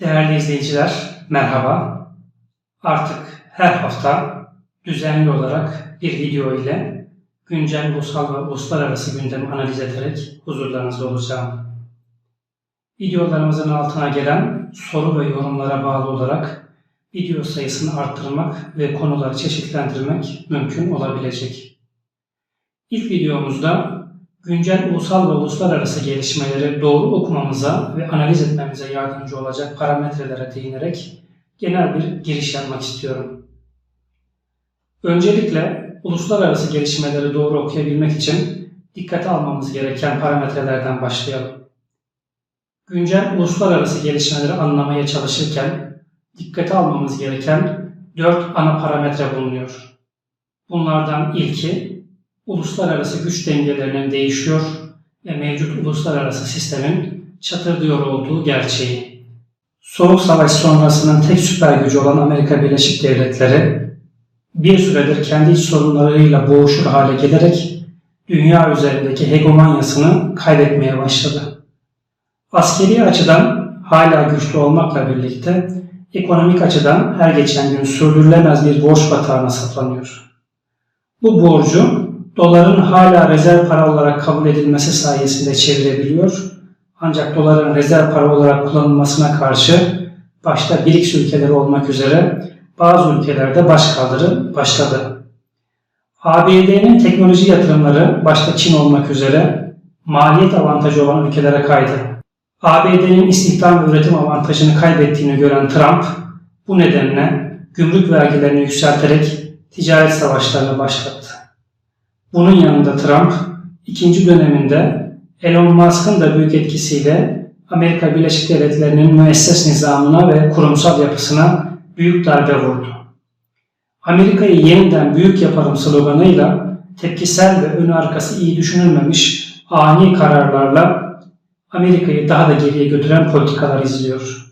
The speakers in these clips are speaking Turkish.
Değerli izleyiciler, merhaba. Artık her hafta düzenli olarak bir video ile güncel ulusal ve uluslararası gündemi analiz ederek huzurlarınızda olacağım. Videolarımızın altına gelen soru ve yorumlara bağlı olarak video sayısını arttırmak ve konuları çeşitlendirmek mümkün olabilecek. İlk videomuzda güncel ulusal ve uluslararası gelişmeleri doğru okumamıza ve analiz etmemize yardımcı olacak parametrelere değinerek genel bir giriş yapmak istiyorum. Öncelikle uluslararası gelişmeleri doğru okuyabilmek için dikkate almamız gereken parametrelerden başlayalım. Güncel uluslararası gelişmeleri anlamaya çalışırken dikkate almamız gereken dört ana parametre bulunuyor. Bunlardan ilki uluslararası güç dengelerinin değişiyor ve mevcut uluslararası sistemin çatırdıyor olduğu gerçeği. Soğuk Savaş sonrasının tek süper gücü olan Amerika Birleşik Devletleri bir süredir kendi iç sorunlarıyla boğuşur hale gelerek dünya üzerindeki hegemonyasını kaybetmeye başladı. Askeri açıdan hala güçlü olmakla birlikte ekonomik açıdan her geçen gün sürdürülemez bir borç batağına saplanıyor. Bu borcu doların hala rezerv para olarak kabul edilmesi sayesinde çevirebiliyor. Ancak doların rezerv para olarak kullanılmasına karşı başta BRICS ülkeleri olmak üzere bazı ülkelerde başkaldırı başladı. ABD'nin teknoloji yatırımları başta Çin olmak üzere maliyet avantajı olan ülkelere kaydı. ABD'nin istihdam ve üretim avantajını kaybettiğini gören Trump bu nedenle gümrük vergilerini yükselterek ticaret savaşlarını başlattı. Bunun yanında Trump ikinci döneminde Elon Musk'ın da büyük etkisiyle Amerika Birleşik Devletleri'nin müesses nizamına ve kurumsal yapısına büyük darbe vurdu. Amerika'yı yeniden büyük yaparım sloganıyla tepkisel ve önü arkası iyi düşünülmemiş ani kararlarla Amerika'yı daha da geriye götüren politikalar izliyor.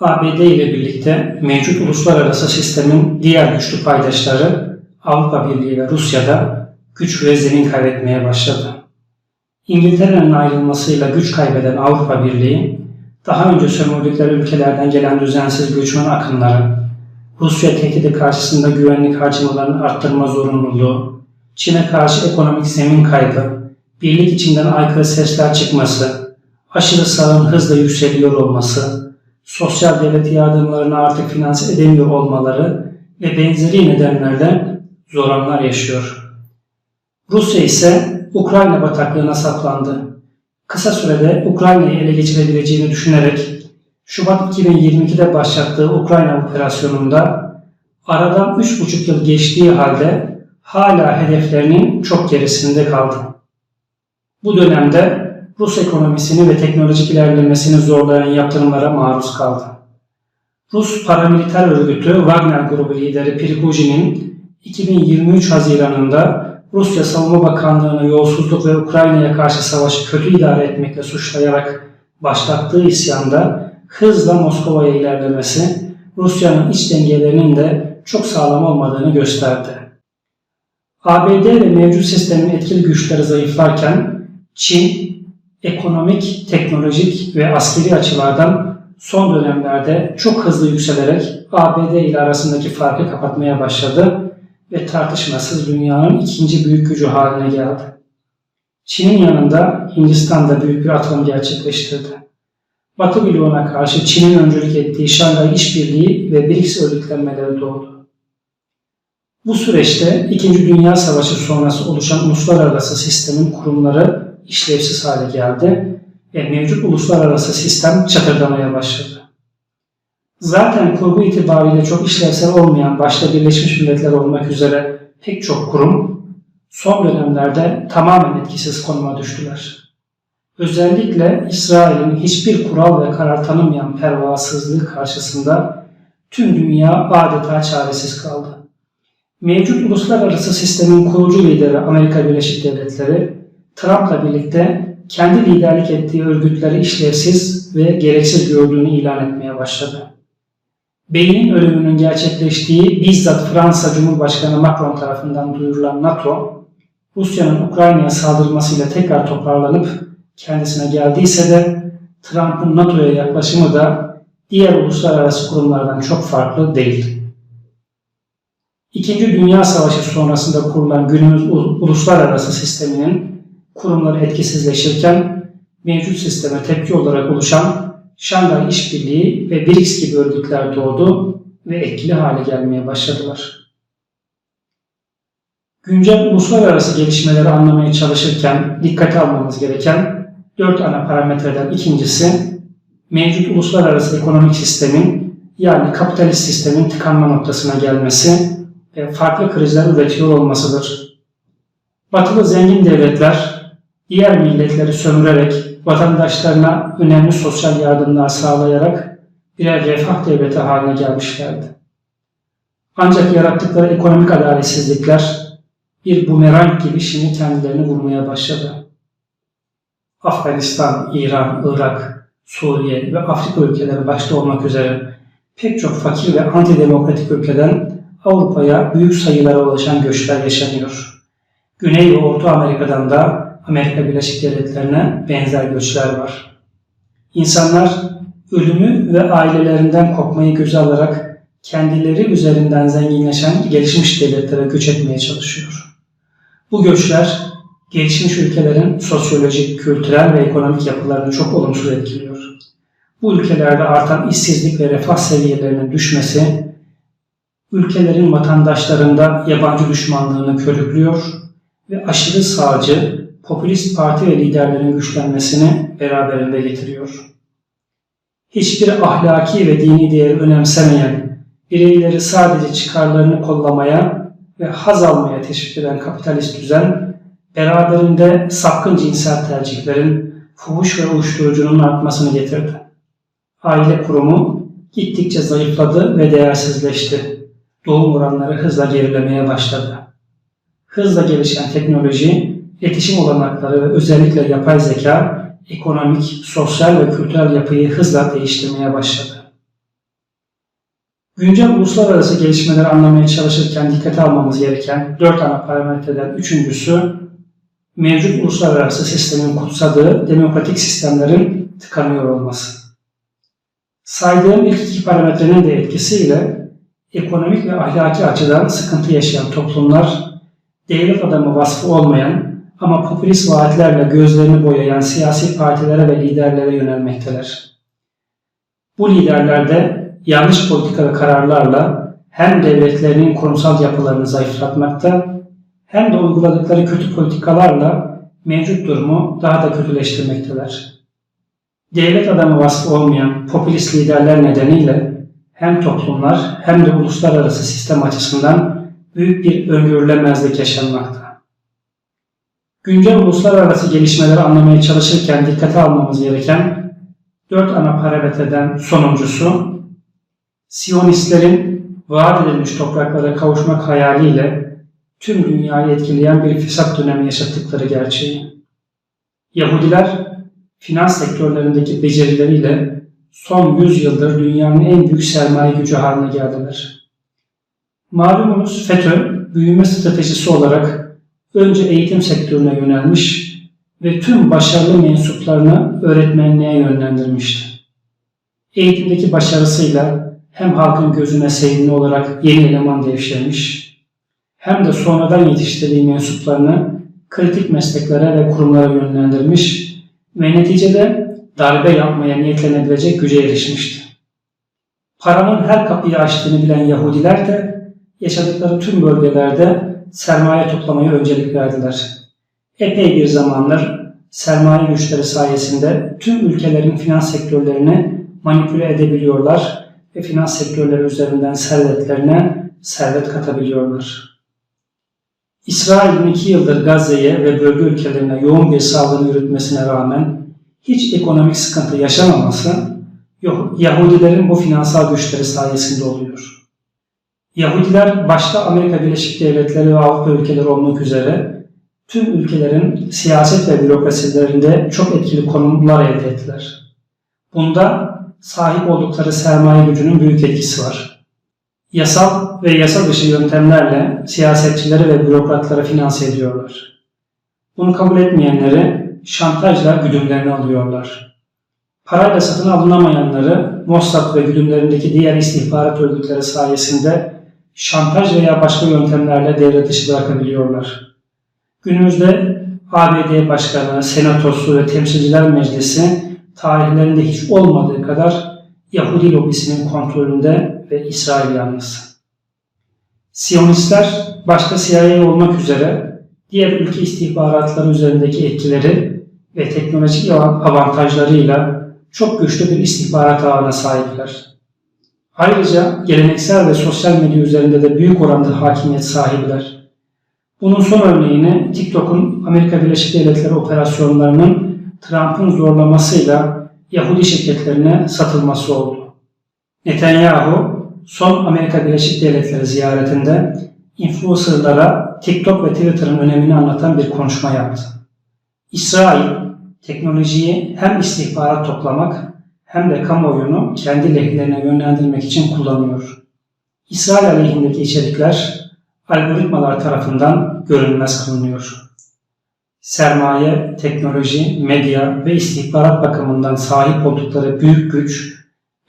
ABD ile birlikte mevcut uluslararası sistemin diğer güçlü paydaşları Avrupa Birliği ve Rusya'da güç ve kaybetmeye başladı. İngiltere'nin ayrılmasıyla güç kaybeden Avrupa Birliği, daha önce sömürdükleri ülkelerden gelen düzensiz göçmen akınları, Rusya tehdidi karşısında güvenlik harcamalarını arttırma zorunluluğu, Çin'e karşı ekonomik zemin kaybı, birlik içinden aykırı sesler çıkması, aşırı sağın hızla yükseliyor olması, sosyal devlet yardımlarını artık finanse edemiyor olmaları ve benzeri nedenlerden zor anlar yaşıyor. Rusya ise Ukrayna bataklığına saplandı. Kısa sürede Ukrayna'yı ele geçirebileceğini düşünerek Şubat 2022'de başlattığı Ukrayna operasyonunda aradan 3,5 yıl geçtiği halde hala hedeflerinin çok gerisinde kaldı. Bu dönemde Rus ekonomisini ve teknolojik ilerlemesini zorlayan yaptırımlara maruz kaldı. Rus paramiliter örgütü Wagner grubu lideri Prigojin'in 2023 Haziran'ında Rusya Savunma Bakanlığı'nı yolsuzluk ve Ukrayna'ya karşı savaşı kötü idare etmekle suçlayarak başlattığı isyanda hızla Moskova'ya ilerlemesi Rusya'nın iç dengelerinin de çok sağlam olmadığını gösterdi. ABD ve mevcut sistemin etkili güçleri zayıflarken Çin ekonomik, teknolojik ve askeri açılardan son dönemlerde çok hızlı yükselerek ABD ile arasındaki farkı kapatmaya başladı ve tartışmasız dünyanın ikinci büyük gücü haline geldi. Çin'in yanında Hindistan da büyük bir atılım gerçekleştirdi. Batı bloğuna karşı Çin'in öncülük ettiği Şangay İşbirliği ve BRICS örgütlenmeleri doğdu. Bu süreçte İkinci Dünya Savaşı sonrası oluşan uluslararası sistemin kurumları işlevsiz hale geldi ve mevcut uluslararası sistem çatırdamaya başladı. Zaten kurgu itibariyle çok işlevsel olmayan başta Birleşmiş Milletler olmak üzere pek çok kurum son dönemlerde tamamen etkisiz konuma düştüler. Özellikle İsrail'in hiçbir kural ve karar tanımayan pervasızlığı karşısında tüm dünya adeta çaresiz kaldı. Mevcut uluslararası sistemin kurucu lideri Amerika Birleşik Devletleri, Trump'la birlikte kendi liderlik ettiği örgütleri işlevsiz ve gereksiz gördüğünü ilan etmeye başladı. Bey'in ölümünün gerçekleştiği bizzat Fransa Cumhurbaşkanı Macron tarafından duyurulan NATO, Rusya'nın Ukrayna'ya saldırmasıyla tekrar toparlanıp kendisine geldiyse de Trump'ın NATO'ya yaklaşımı da diğer uluslararası kurumlardan çok farklı değil. İkinci Dünya Savaşı sonrasında kurulan günümüz uluslararası sisteminin kurumları etkisizleşirken mevcut sisteme tepki olarak oluşan Şangay İşbirliği ve BRICS gibi örgütler doğdu ve etkili hale gelmeye başladılar. Güncel uluslararası gelişmeleri anlamaya çalışırken dikkate almamız gereken dört ana parametreden ikincisi mevcut uluslararası ekonomik sistemin yani kapitalist sistemin tıkanma noktasına gelmesi ve farklı krizler üretiyor olmasıdır. Batılı zengin devletler diğer milletleri sömürerek vatandaşlarına önemli sosyal yardımlar sağlayarak birer refah devleti haline gelmişlerdi. Ancak yarattıkları ekonomik adaletsizlikler bir bumerang gibi şimdi kendilerini vurmaya başladı. Afganistan, İran, Irak, Suriye ve Afrika ülkeleri başta olmak üzere pek çok fakir ve antidemokratik ülkeden Avrupa'ya büyük sayılara ulaşan göçler yaşanıyor. Güney ve Orta Amerika'dan da Amerika Birleşik Devletleri'ne benzer göçler var. İnsanlar ölümü ve ailelerinden kopmayı göze alarak kendileri üzerinden zenginleşen gelişmiş devletlere göç etmeye çalışıyor. Bu göçler gelişmiş ülkelerin sosyolojik, kültürel ve ekonomik yapılarını çok olumsuz etkiliyor. Bu ülkelerde artan işsizlik ve refah seviyelerinin düşmesi, ülkelerin vatandaşlarında yabancı düşmanlığını körüklüyor ve aşırı sağcı, popülist parti ve liderlerin güçlenmesini beraberinde getiriyor. Hiçbir ahlaki ve dini değeri önemsemeyen, bireyleri sadece çıkarlarını kollamaya ve haz almaya teşvik eden kapitalist düzen, beraberinde sapkın cinsel tercihlerin, fuhuş ve uyuşturucunun artmasını getirdi. Aile kurumu gittikçe zayıfladı ve değersizleşti. Doğum oranları hızla gerilemeye başladı. Hızla gelişen teknoloji, iletişim olanakları ve özellikle yapay zeka ekonomik, sosyal ve kültürel yapıyı hızla değiştirmeye başladı. Güncel uluslararası gelişmeleri anlamaya çalışırken dikkate almamız gereken dört ana parametreden üçüncüsü mevcut uluslararası sistemin kutsadığı demokratik sistemlerin tıkanıyor olması. Saydığım ilk iki parametrenin de etkisiyle ekonomik ve ahlaki açıdan sıkıntı yaşayan toplumlar devlet adamı vasfı olmayan ama popülist vaatlerle gözlerini boyayan siyasi partilere ve liderlere yönelmekteler. Bu liderler de yanlış politika ve kararlarla hem devletlerinin kurumsal yapılarını zayıflatmakta hem de uyguladıkları kötü politikalarla mevcut durumu daha da kötüleştirmekteler. Devlet adamı vasfı olmayan popülist liderler nedeniyle hem toplumlar hem de uluslararası sistem açısından büyük bir öngörülemezlik yaşanmakta. Güncel uluslararası gelişmeleri anlamaya çalışırken dikkate almamız gereken dört ana parametreden sonuncusu, Siyonistlerin vaat edilmiş topraklara kavuşmak hayaliyle tüm dünyayı etkileyen bir fesat dönemi yaşattıkları gerçeği. Yahudiler finans sektörlerindeki becerileriyle son 100 yıldır dünyanın en büyük sermaye gücü haline geldiler. Malumunuz FETÖ büyüme stratejisi olarak önce eğitim sektörüne yönelmiş ve tüm başarılı mensuplarını öğretmenliğe yönlendirmişti. Eğitimdeki başarısıyla hem halkın gözüne sevimli olarak yeni eleman devşirmiş, hem de sonradan yetiştirdiği mensuplarını kritik mesleklere ve kurumlara yönlendirmiş ve neticede darbe yapmaya niyetlenebilecek güce erişmişti. Paranın her kapıyı açtığını bilen Yahudiler de yaşadıkları tüm bölgelerde sermaye toplamaya öncelik verdiler. Epey bir zamanlar sermaye güçleri sayesinde tüm ülkelerin finans sektörlerini manipüle edebiliyorlar ve finans sektörleri üzerinden servetlerine servet katabiliyorlar. İsrail'in iki yıldır Gazze'ye ve bölge ülkelerine yoğun bir saldırı yürütmesine rağmen hiç ekonomik sıkıntı yaşamaması Yahudilerin bu finansal güçleri sayesinde oluyor. Yahudiler başta Amerika Birleşik Devletleri ve Avrupa ülkeleri olmak üzere tüm ülkelerin siyaset ve bürokrasilerinde çok etkili konumlar elde ettiler. Bunda sahip oldukları sermaye gücünün büyük etkisi var. Yasal ve yasa dışı yöntemlerle siyasetçileri ve bürokratları finanse ediyorlar. Bunu kabul etmeyenleri şantajla güdümlerini alıyorlar. Parayla satın alınamayanları Mossad ve güdümlerindeki diğer istihbarat örgütleri sayesinde şantaj veya başka yöntemlerle devre dışı bırakabiliyorlar. Günümüzde ABD Başkanı, Senatosu ve Temsilciler Meclisi tarihlerinde hiç olmadığı kadar Yahudi lobisinin kontrolünde ve İsrail yanlısı. Siyonistler başta CIA olmak üzere diğer ülke istihbaratları üzerindeki etkileri ve teknolojik avantajlarıyla çok güçlü bir istihbarat ağına sahipler. Ayrıca geleneksel ve sosyal medya üzerinde de büyük oranda hakimiyet sahibiler. Bunun son örneğini TikTok'un Amerika Birleşik Devletleri operasyonlarının Trump'ın zorlamasıyla Yahudi şirketlerine satılması oldu. Netanyahu son Amerika Birleşik Devletleri ziyaretinde influencerlara TikTok ve Twitter'ın önemini anlatan bir konuşma yaptı. İsrail teknolojiyi hem istihbarat toplamak hem de kamuoyunu kendi lehlerine yönlendirmek için kullanıyor. İsrail aleyhindeki içerikler algoritmalar tarafından görünmez kılınıyor. Sermaye, teknoloji, medya ve istihbarat bakımından sahip oldukları büyük güç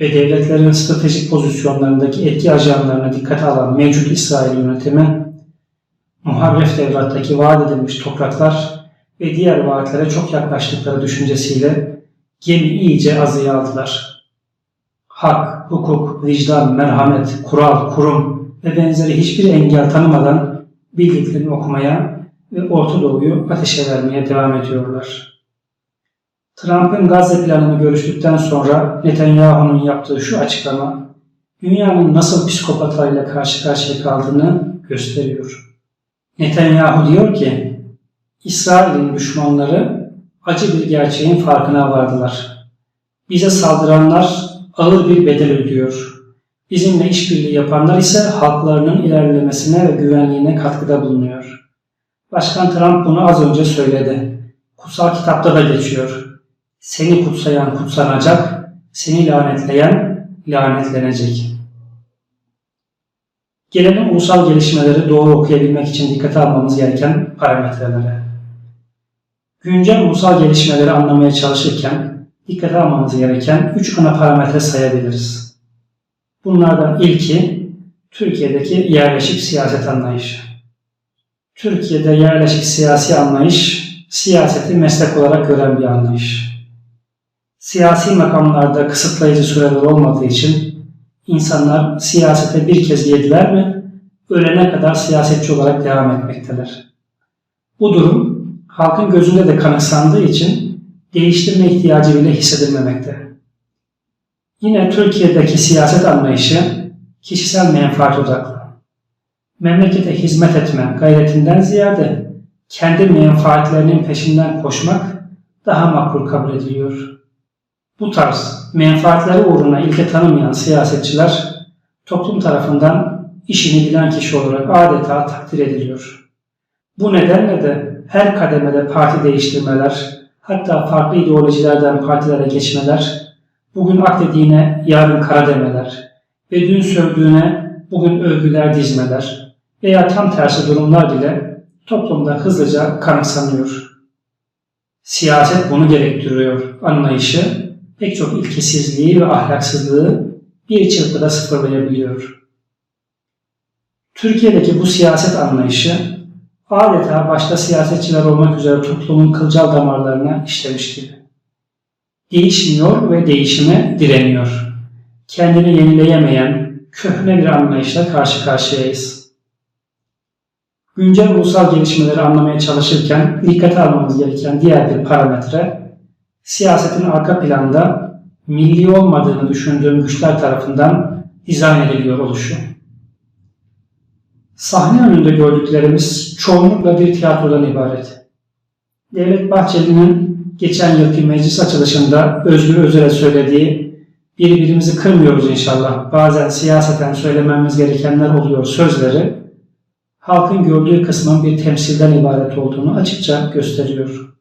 ve devletlerin stratejik pozisyonlarındaki etki ajanlarına dikkate alan mevcut İsrail yönetimi, muharref devletteki vaat edilmiş topraklar ve diğer vaatlere çok yaklaştıkları düşüncesiyle gemi iyice azıya aldılar. Hak, hukuk, vicdan, merhamet, kural, kurum ve benzeri hiçbir engel tanımadan bildiklerini okumaya ve Orta Doğu'yu ateşe vermeye devam ediyorlar. Trump'ın Gazze planını görüştükten sonra Netanyahu'nun yaptığı şu açıklama dünyanın nasıl psikopatlarla karşı karşıya kaldığını gösteriyor. Netanyahu diyor ki İsrail'in düşmanları acı bir gerçeğin farkına vardılar. Bize saldıranlar ağır bir bedel ödüyor. Bizimle işbirliği yapanlar ise halklarının ilerlemesine ve güvenliğine katkıda bulunuyor. Başkan Trump bunu az önce söyledi. Kutsal kitapta da geçiyor. Seni kutsayan kutsanacak, seni lanetleyen lanetlenecek. Gelelim ulusal gelişmeleri doğru okuyabilmek için dikkate almamız gereken parametrelere. Güncel ulusal gelişmeleri anlamaya çalışırken dikkate almamız gereken 3 ana parametre sayabiliriz. Bunlardan ilki Türkiye'deki yerleşik siyaset anlayışı. Türkiye'de yerleşik siyasi anlayış, siyaseti meslek olarak gören bir anlayış. Siyasi makamlarda kısıtlayıcı süreler olmadığı için insanlar siyasete bir kez yediler mi, ölene kadar siyasetçi olarak devam etmektedir. Bu durum halkın gözünde de kanıksandığı için değiştirme ihtiyacı bile hissedilmemekte. Yine Türkiye'deki siyaset anlayışı kişisel menfaat odaklı. Memlekete hizmet etme gayretinden ziyade kendi menfaatlerinin peşinden koşmak daha makbul kabul ediliyor. Bu tarz menfaatleri uğruna ilke tanımayan siyasetçiler toplum tarafından işini bilen kişi olarak adeta takdir ediliyor. Bu nedenle de her kademede parti değiştirmeler, hatta farklı ideolojilerden partilere geçmeler, bugün ak dediğine yarın kara demeler ve dün sövdüğüne bugün övgüler dizmeler veya tam tersi durumlar bile toplumda hızlıca kanıksanıyor. Siyaset bunu gerektiriyor anlayışı pek çok ilkesizliği ve ahlaksızlığı bir çırpıda sıfırlayabiliyor. Türkiye'deki bu siyaset anlayışı adeta başta siyasetçiler olmak üzere toplumun kılcal damarlarına işlemiş gibi. Değişmiyor ve değişime direniyor. Kendini yenileyemeyen köhne bir anlayışla karşı karşıyayız. Güncel ulusal gelişmeleri anlamaya çalışırken dikkate almamız gereken diğer bir parametre, siyasetin arka planda milli olmadığını düşündüğüm güçler tarafından dizayn ediliyor oluşu. Sahne önünde gördüklerimiz çoğunlukla bir tiyatrodan ibaret. Devlet Bahçeli'nin geçen yılki meclis açılışında Özgür Özel'e söylediği birbirimizi kırmıyoruz inşallah bazen siyaseten söylememiz gerekenler oluyor sözleri halkın gördüğü kısmın bir temsilden ibaret olduğunu açıkça gösteriyor.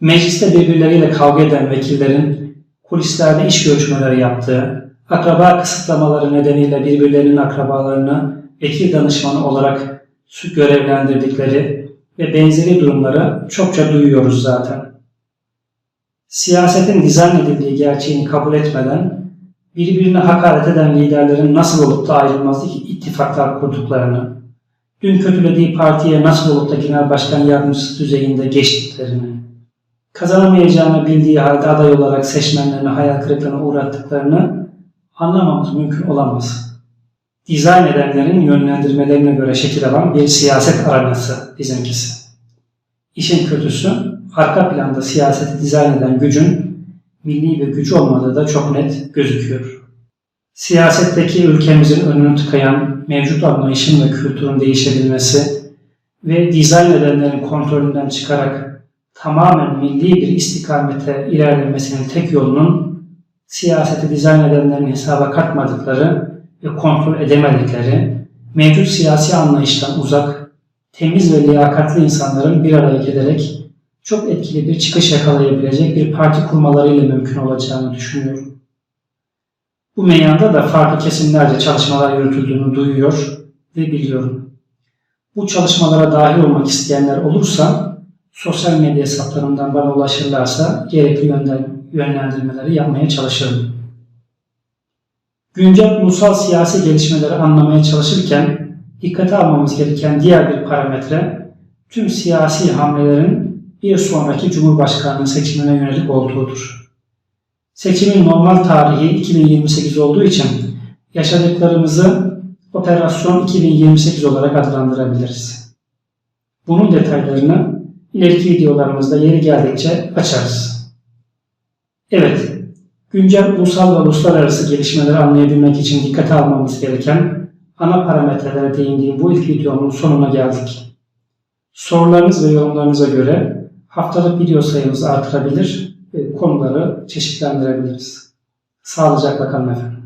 Mecliste birbirleriyle kavga eden vekillerin kulislerde iş görüşmeleri yaptığı, akraba kısıtlamaları nedeniyle birbirlerinin akrabalarını vekil danışmanı olarak görevlendirdikleri ve benzeri durumları çokça duyuyoruz zaten. Siyasetin dizayn edildiği gerçeğini kabul etmeden birbirine hakaret eden liderlerin nasıl olup da ayrılmaz ittifaklar kurduklarını, dün kötülediği partiye nasıl olup da genel başkan yardımcısı düzeyinde geçtiklerini, kazanamayacağını bildiği halde aday olarak seçmenlerini hayal kırıklığına uğrattıklarını anlamamız mümkün olamaz. Dizayn edenlerin yönlendirmelerine göre şekil alan bir siyaset aranası bizimkisi. İşin kötüsü arka planda siyaseti dizayn eden gücün milli bir gücü olmadığı da çok net gözüküyor. Siyasetteki ülkemizin önünü tıkayan mevcut anlayışın ve kültürün değişebilmesi ve dizayn edenlerin kontrolünden çıkarak tamamen milli bir istikamete ilerlemesinin tek yolunun siyaseti dizayn edenlerin hesaba katmadıkları ve kontrol edemedikleri, mevcut siyasi anlayıştan uzak, temiz ve liyakatli insanların bir araya gelerek çok etkili bir çıkış yakalayabilecek bir parti kurmalarıyla mümkün olacağını düşünüyorum. Bu meyanda da farklı kesimlerce çalışmalar yürütüldüğünü duyuyor ve biliyorum. Bu çalışmalara dahil olmak isteyenler olursa sosyal medya hesaplarından bana ulaşırlarsa gerekli yönlendirmeleri yapmaya çalışırım. Güncel ulusal siyasi gelişmeleri anlamaya çalışırken dikkate almamız gereken diğer bir parametre tüm siyasi hamlelerin bir sonraki Cumhurbaşkanlığı seçimine yönelik olduğudur. Seçimin normal tarihi 2028 olduğu için yaşadıklarımızı Operasyon 2028 olarak adlandırabiliriz. Bunun detaylarını ileriki videolarımızda yeri geldikçe açarız. Evet, güncel ulusal ve uluslararası gelişmeleri anlayabilmek için dikkate almamız gereken ana parametrelere değindiğim bu ilk videomun sonuna geldik. Sorularınız ve yorumlarınıza göre haftalık video sayımızı artırabilir ve konuları çeşitlendirebiliriz. Sağlıcakla kalın efendim.